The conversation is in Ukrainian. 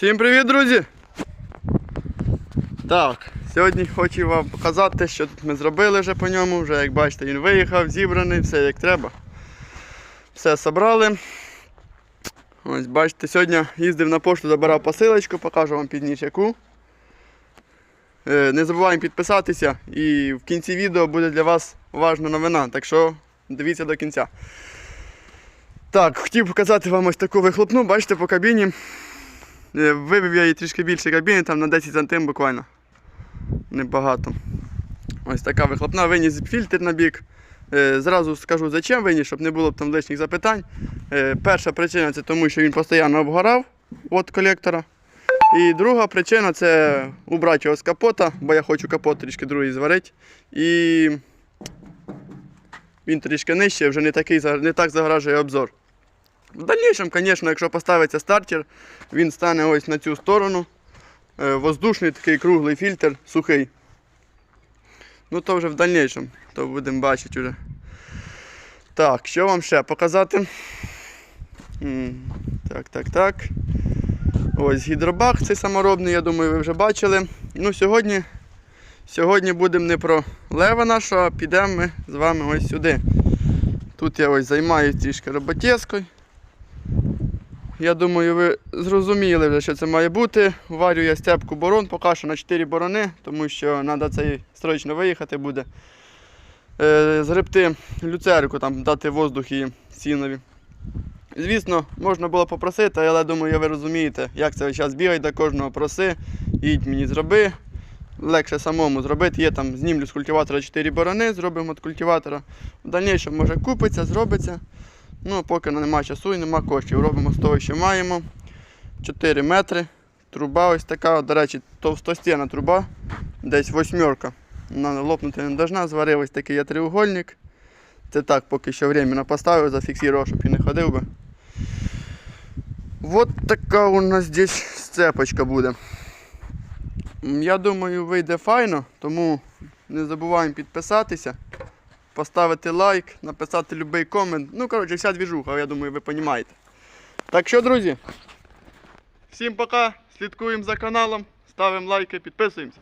Всім привіт, друзі! Так, сьогодні хочу вам показати, що тут ми зробили вже по ньому. Вже як бачите, він виїхав, зібраний, все як треба. Все зібрали. Ось бачите, сьогодні їздив на пошту, забирав посилочку, покажу вам пізніше яку. Е, Не забуваємо підписатися і в кінці відео буде для вас важна новина, так що дивіться до кінця. Так, хотів показати вам ось таку вихлопну, бачите, по кабіні. Е, Вибив я її трішки більше кабіни, там на 10 см буквально. Небагато. Ось така вихлопна, виніс фільтр на бік. Е, Зразу скажу, зачем виніс, щоб не було б там лишніх запитань. Е, Перша причина це тому, що він постійно обгорав від колектора. І друга причина це убрати його з капота, бо я хочу капот трішки другий зварити. І він трішки нижче, вже не, такий, не так загражує обзор. В дальнішому, звісно, якщо поставиться стартер, він стане ось на цю сторону. Е, Воздушний такий круглий фільтр, сухий. Ну то вже в дальнішому, то будемо бачити вже. Так, що вам ще показати? Так, так, так. Ось гідробак цей саморобний, я думаю, ви вже бачили. Ну, сьогодні, сьогодні будемо не про лева нашого, а підемо ми з вами ось сюди. Тут я ось займаюся трішки роботєскою. Я думаю, ви зрозуміли вже, що це має бути. Варю я степку борон, поки що на 4 борони, тому що треба цей срочно виїхати буде. Е, згребти люцерку, там, дати воздух її сінові. Звісно, можна було попросити, але думаю, ви розумієте, як це зараз бігать до кожного проси, їдь мені зроби. Легше самому зробити. Є там, знімлю з культиватора 4 борони, зробимо від культиватора. В дальнішому може купиться, зробиться. Ну, поки немає часу і нема коштів. Робимо з того, що маємо. 4 метри. Труба ось така, до речі, товстостінна труба, десь восьмерка. Вона лопнути не должна, зварив ось такий я треугольник. Це так, поки що временно поставив, зафіксував, щоб і не ходив би. Вот така у нас здесь сцепочка буде. Я думаю, вийде файно, тому не забуваємо підписатися поставити лайк, написати будь-який комент. Ну, коротше, вся двіжуха, я думаю, ви розумієте. Так що, друзі, всім пока, слідкуємо за каналом, ставимо лайки, підписуємося.